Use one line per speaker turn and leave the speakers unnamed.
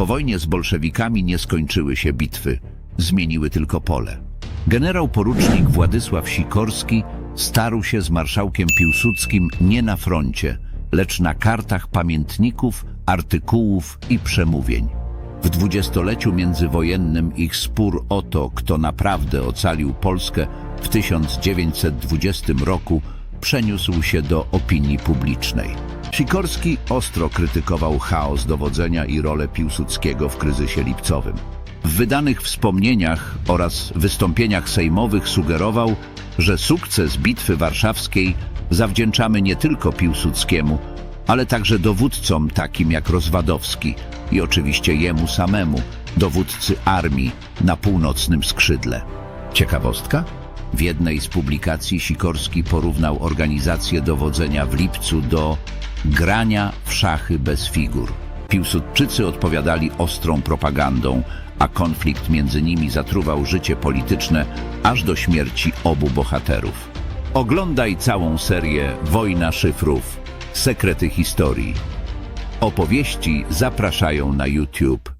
Po wojnie z bolszewikami nie skończyły się bitwy, zmieniły tylko pole. Generał porucznik Władysław Sikorski starł się z marszałkiem Piłsudskim nie na froncie, lecz na kartach pamiętników, artykułów i przemówień. W dwudziestoleciu międzywojennym ich spór o to, kto naprawdę ocalił Polskę w 1920 roku, przeniósł się do opinii publicznej. Sikorski ostro krytykował chaos dowodzenia i rolę Piłsudskiego w kryzysie lipcowym. W wydanych wspomnieniach oraz wystąpieniach sejmowych sugerował, że sukces Bitwy Warszawskiej zawdzięczamy nie tylko Piłsudskiemu, ale także dowódcom takim jak Rozwadowski i oczywiście jemu samemu, dowódcy armii na północnym skrzydle. Ciekawostka? W jednej z publikacji Sikorski porównał organizację dowodzenia w lipcu do grania w szachy bez figur. Piłsudczycy odpowiadali ostrą propagandą, a konflikt między nimi zatruwał życie polityczne aż do śmierci obu bohaterów. Oglądaj całą serię Wojna szyfrów. Sekrety historii. Opowieści zapraszają na YouTube.